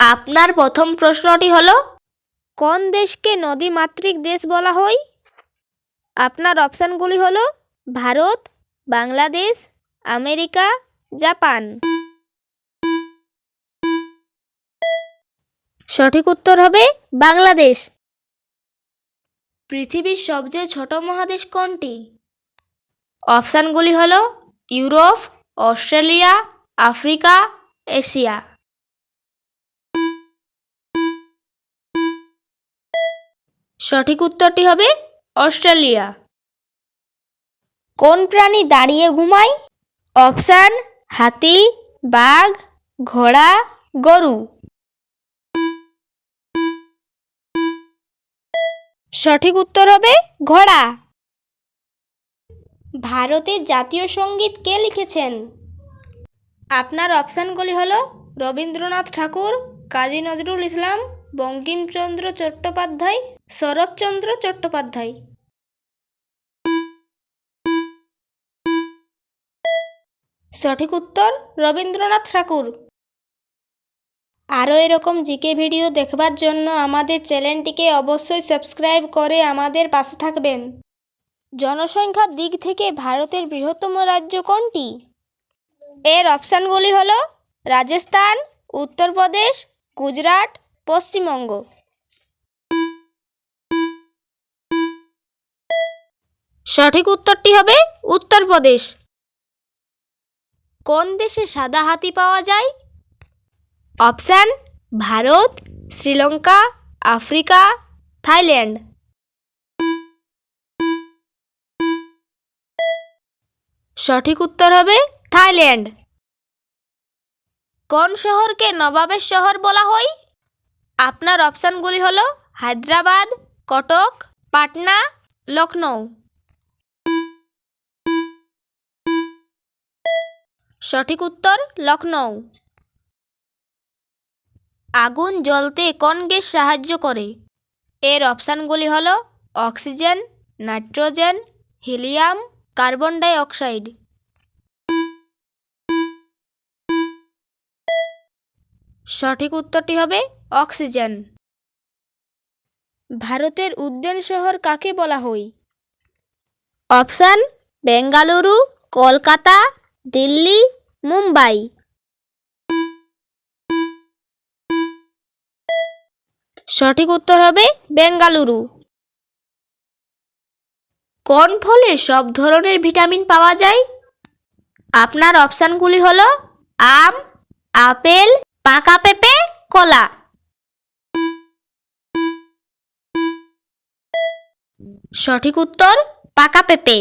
আপনার প্রথম প্রশ্নটি হলো? কোন দেশকে নদীমাতৃক দেশ বলা হয়? আপনার অপশানগুলি হলো ভারত বাংলাদেশ আমেরিকা জাপান। সঠিক উত্তর হবে বাংলাদেশ। পৃথিবীর সবচেয়ে ছোট মহাদেশ কোনটি? অপশানগুলি হলো ইউরোপ অস্ট্রেলিয়া আফ্রিকা এশিয়া। সঠিক উত্তরটি হবে অস্ট্রেলিয়া। কোন প্রাণী দাঁড়িয়ে ঘুমায়? অপশান হাতি বাঘ ঘোড়া গরু। সঠিক উত্তর হবে ঘোড়া। ভারতের জাতীয় সংগীত কে লিখেছেন? আপনার অপশানগুলি হল রবীন্দ্রনাথ ঠাকুর কাজী নজরুল ইসলাম বঙ্কিমচন্দ্র চট্টোপাধ্যায় শরৎচন্দ্র চট্টোপাধ্যায়। সঠিক উত্তর, রবীন্দ্রনাথ ঠাকুর। আরও এরকম জিকে ভিডিও দেখবার জন্য আমাদের চ্যানেলটিকে অবশ্যই সাবস্ক্রাইব করে আমাদের পাশে থাকবেন। জনসংখ্যার দিক থেকে ভারতের বৃহত্তম রাজ্য কোনটি? এর অপশানগুলি হলো রাজস্থান, উত্তরপ্রদেশ, গুজরাট, পশ্চিমবঙ্গ। সঠিক উত্তরটি হবে উত্তরপ্রদেশ। কোন দেশে সাদা হাতি পাওয়া যায়? Option, Bharat, Sri Lanka, Africa, Thailand. সঠিক উত্তর হবে থাইল্যান্ড। কোন শহরকে নবাবের শহর বলা হয়? আপনার অপশানগুলি হলো হায়দ্রাবাদ, কটক, পাটনা লখনৌ সঠিক উত্তর লখনৌ আগুন জ্বলতে কোন গ্যাস সাহায্য করে? এর অপশানগুলি হল oxygen, nitrogen, helium, carbon dioxide সঠিক উত্তরটি হবে অক্সিজেন। ভারতের উদ্যান শহর কাকে বলা হয়? অপশান, বেঙ্গালুরু, কলকাতা, দিল্লি মুম্বাই। সঠিক উত্তর হবে বেঙ্গালুরু। কোন ফলে সব ধরনের ভিটামিন পাওয়া যায়? আপনার অপশানগুলি হল আম, আপেল, পাকা পেঁপে, কলা। সঠিক উত্তর পাকা পেঁপে।